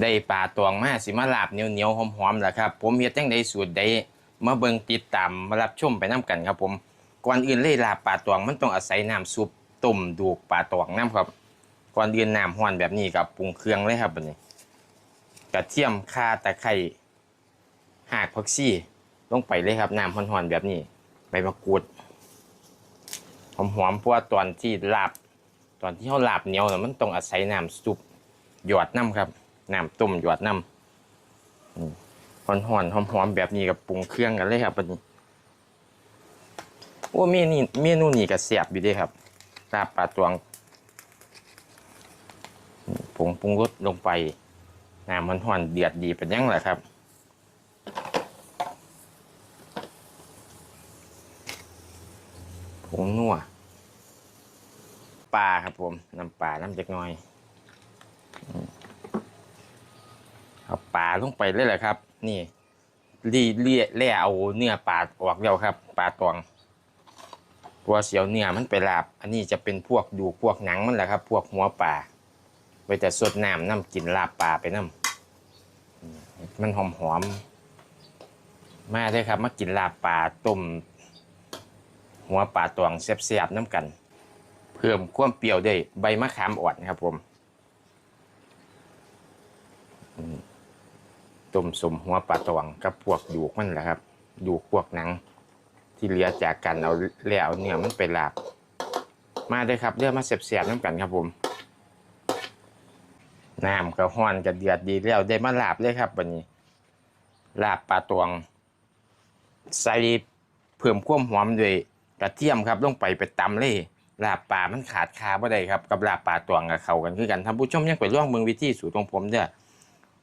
ได้ปลาตวงมาสิมาลาบเหนียวเหนียวๆหอมๆแหละครับ ผมเฮ็ดจังไดสูตรใดมาเบิ่งติดตามมารับชมไปนํกันครับผมก่อนอื่นเลยลาบปลาตวงมันต้องอาศัยน้ำซุปต้มดูกปลาตวงน้ำครับก่อนอื่นน้ำห้อนแบบนี้กับปรุงเครื่องเลยครับบัดนี้กระเทียมข่าตะไคร้หากผักชีลงไปเลยครับน้ำห้อนๆแบบนี้ใบมะกรูดหอมๆเพราะว่าตอนที่ลาบ ตอนที่เขาลาบเหนียวน่ะมันต้องอาศัยน้ำซุปหยอดน้ำครับ น้ำต้มหยอดน้ำหอืมห่อนๆหอมแบบนี้กับปรุงเครื่องกันเลยครับบัดนี้โอ้เมนูเมนูนี้ก็แซ่บอยู่ด้ครับลาบปลาตวงผงปรุงรสลงไปน้ำมันห่อนเดือดดีเป็นยังไงครับ ผงนัวปลาครับผมน้ำปลาน้ำจักน่อยอืมเอาป ลงไปเลยแหละครับ นี่รีเลี่ยแล่เอาเนื้อปลาออกแล้วครับปลาตวงตัวเสียวเนื้อมันไปลาบ อันนี้จะเป็นพวกดูพวกหนังมันแหละครับ พวกหัวปลาไว้แต่สดน้ำน้ำกินลาบปลาไปน้ำมันหอมหอมๆมาเลยครับมากินลาบปลาต้มหัวปลาตวงแซ่บๆน้ำกัน เพิ่มความเปรี้ยวด้วยใบมะขามอ่อนครับผมอืม ต้มสมหัวปลาตวงกับพวกดูกมันแหละครับดูกพวกหนัง ที่เหลือจากกันเอาแล้วเอาเนื้อมันไปลาบ มาเลยครับเรื่องมาเสียบๆน้ำกันครับผมน้ำก็ห้อนก็เดือดดีแล้วได้มาลาบเลยครับวันนี้ ลาบปลาตวง ใส่เพิ่มความหอมด้วยกระเทียมครับลงไปไปตำเลยลาบปลามันขาดคาบ่ได้ครับ กับลาบปลาตวงกับเขากันคือกันท่านผู้ชมยังไปร่องเมืองวิธีสูตรของผมเด้อ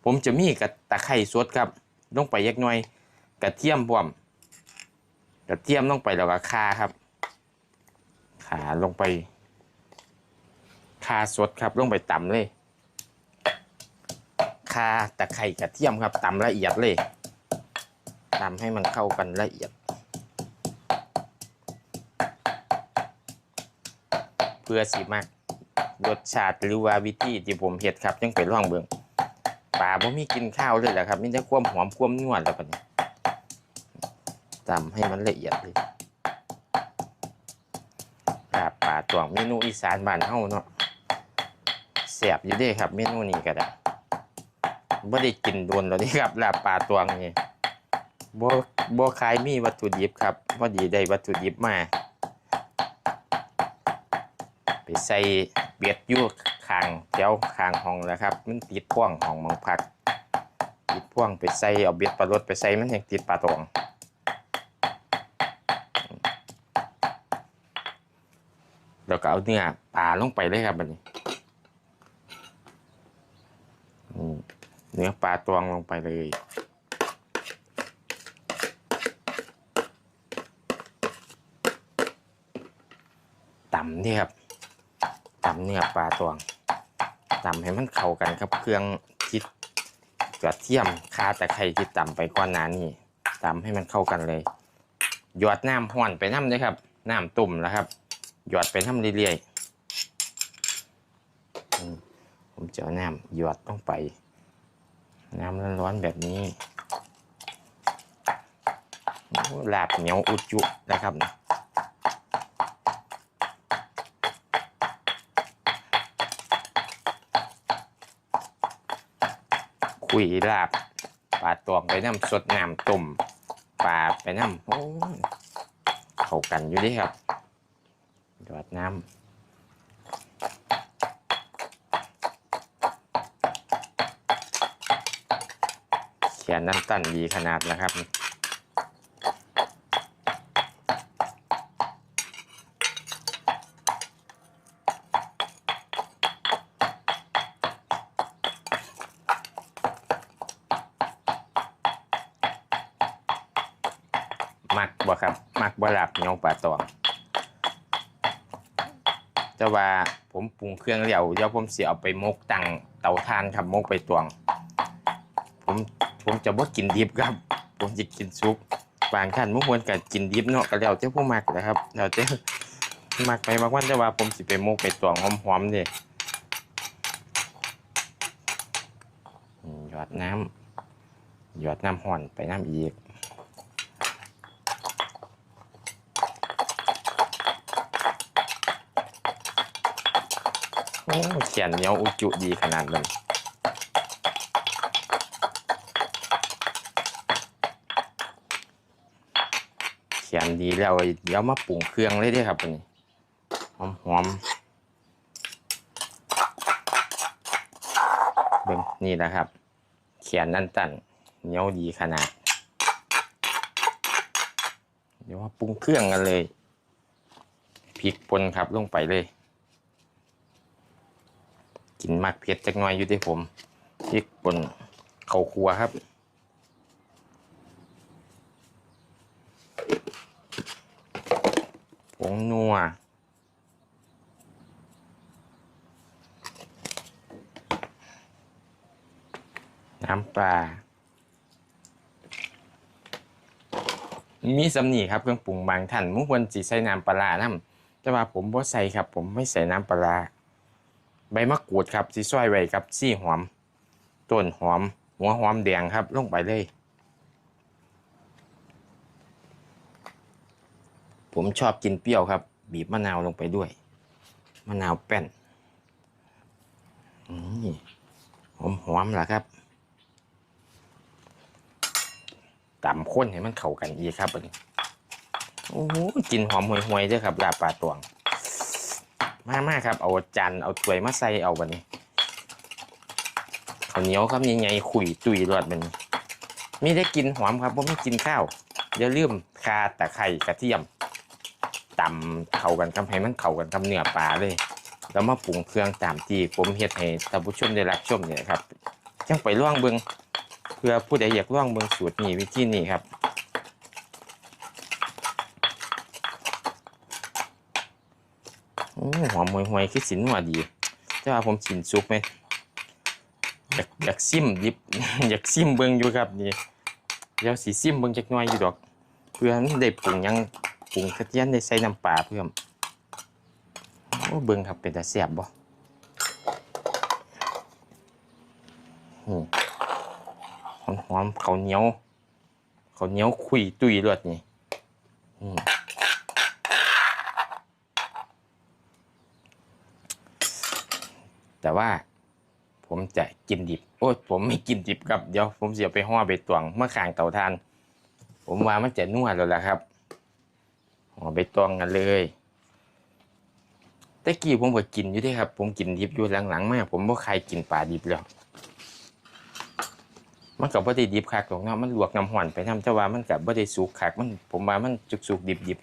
ผมจะมีกระตะไคร้สดครับลงไปเล็กน้อยกระเทียมพร้อมกระเทียมลงไปแล้วก็ข่าครับขาลงไปข่าสดครับลงไปตำเลยข่าตะไคร้กระเทียมครับตำละเอียดเลยทำให้มันเข้ากันละเอียด เพื่อสิมากรสชาติหรือว่าวิธีที่ผมเฮ็ดครับยังไปลองเบิ่ง ปลาบ่มีกินข้าวเลยแหละครับมีแต่ความหอมความนวลแล้วปะเนี่ยทำให้มันละเอียดเลยปลาปลาตวงเมนูอีสานบ้านเฮาเนาะแซ่บอยู่ด้ครับ เมนูนี้ก็ได้บ่ได้กินโดนแล้วเด้ครับลาปลาตวงนี่บ่บ่ขายมีวัตถุดิบครับพอดีได้วัตถุดิบมาไปใส่เบียดยู่ ข้างแถวข้างห้องแล้วครับ มันติดพ่วงห้องมองพัก ติดพ่วงไปใส่เอาเบียดปลารถไปใส่มันยังติดปลาตองแล้วก็เอาเนื้อปลาลงไปเลยครับบันี้เนื้อปลาตวงลงไปเลยตำนี่ครับตำเนื้อปลาตวง ตำให้มันเข้ากันกับเครื่องที่กระเทียมคาตะไคร้ที่ตำไปก่อนหน้านี้ตำให้มันเข้ากันเลยหยอดน้ำห้อนไปน้ำเลยครับน้ำตุ่มแล้วครับหยอดไปน้ำเรื่อยๆอืมผมจะเอาน้ำหยอดต้องไป น้ำร้อนๆแบบนี้ลาบเหนียวอุจจุนะครับ คุยลาบปลาตวงไปน้ำสดน้ำตุ่มปลาไปน้ำโอ้เข้ากันอยู่ดีครับหยอดน้ำเขียนน้ำตันดีขนาดแล้วครับ มักบ่ครับ มักบ่หลับเหนียวปลาตองแต่ว่าผมปรุงเครื่องแล้วเดี๋ยวผมเสิเอาไปมกตังเตาถ่านครับมกไปตวง ผมผมจะบ่กินดิบครับ ผมจะกินซุปบางท่านบางคนก็กินดิบเนาะก็แล้วแต่ผู้มักแหละครับแล้วแต่มักไปบางวันแต่ว่าผมสิไปมกไปตวงหอมๆนี่อืมยอดน้ำหยอดน้ำห่อนไปน้ำอีก เขียนเหนียวอุจุดีขนาดนั้นเขียนดีแล้วเดี๋ยวมาปรุงเครื่องเลยด้อครับนนี้หอมหอมเบิ่งนี่แหละครับ เขียนนั่นตันเหนียวดีขนาด เดี๋ยวมาปรุงเครื่องกันเลยพริกป่นครับลงไปเลย กินมากเผ็ดจักหน่อยอยู่ที่ผมพริกป่นเข้าครัวครับผงนัวน้ำปลา มีสำนีครับเครื่องปรุงบางท่านมุกวันจีใส่น้ำปลาน้ำแต่ว่าผมบ่ใส่ครับ ผมไม่ใส่น้ำปลา ใบมะกรูดครับสีซอยไว้ครับซี่หอมต้นหอม หัวหอมแดงครับ ลงไปเลย ผมชอบกินเปรี้ยวครับ บีบมะนาวลงไปด้วย มะนาวแป้นนี่หอมหอมล่ะครับตำข้นให้มันเข้ากันอีกครับอันนี้โอ้โหกินหอมห่วยๆเด้วยครับลาบปลาตวง มากมากครับ เอาจานเอาถ้วยมาใส่เอาบันนี้ข้าวเหนียวครับยังไงขุยตุยรอดบันนี้มีได้กินหอมครับผมไม่กินข้าวอย่าลืมคาตะไคร่กระเทียมตำเข้ากันครับให้มันเข้ากันกับเนื้อปลาเลยแล้วมาปรุงเครื่องตามที่ผมเฮ็ดให้ท่านผู้ชมได้รับชมเนี่ยครับจังไปล่องเบิงเพื่อผู้ใดอยากล่องเบิงสูตรนี้วิธีนี้ครับ โอ้หอมห่วยๆคือสินหัวดี แต่ว่าผมกินซุปไหมอยากอยากซิมดิบ อยากซิมเบิ่งอยู่ครับนี่เดี๋ยวสีซิมเบิ่งจักหน่อยอยู่ดอก เพื่อนได้ปรุงยังปรุงกระเทียมได้ใส่น้ำปลาเพิ่มโอ้เบิ่งครับเป็นตาแซ่บบ่อืมหอมๆข้าวเหนียวข้าวเหนียวคุยตุยรวดนี่อืม แต่ว่าผมจะกินดิบ โอ้ยผมไม่กินดิบครับเดี๋ยวผมเสียไปห่อใบตวงเมื่อขางเต่าทาน ผมว่ามันจะนวดแล้วล่ะครับห่อใบตวงกันเลยแต่กี้ผมก็กินอยู่ด้ครับ ผมกินดิบอยู่หลังๆมากผมบ่ใครกินปลาดิบแล้วมันกับบ่ได้ดิบคักหรอกเนาะมันลวกน้ำห่อนไปทำแต่ว่ามันกับบ่ได้สุกคักมันผมว่ามันจุกๆดิบ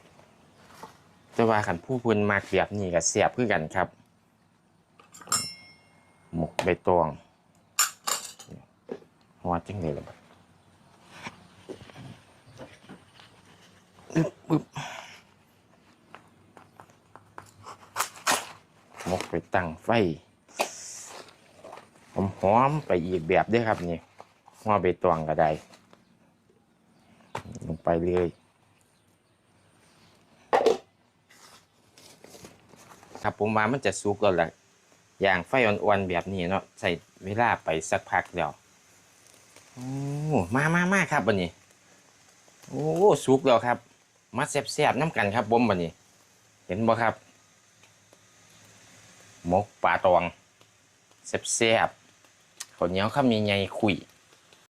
ๆแต่ว่าขันผู้พิ่นมากแบบนี้ก็แซ่บคือกันครับ หมกใบตองหัวจิ้งเลยละบัดอึ๊บหมกไปตั้งไฟหอมหอมไปอีกแบบด้วยครับนี่หัวใบตองก็ได้ลงไปเลยครับผมว่ามันจะสุกแล้วแหละ อย่างไฟอ่อนๆแบบนี้เนาะใส่เวลาไปสักพักเดียวโอ้มามามาครับวันนี้ โอ้สุกแล้วครับ มาแซ่บๆน้ำกันครับผมวันนี้ เห็นบ่ครับมกปลาตองแซ่บๆข้าวเหนียวข้าวมีไงคุย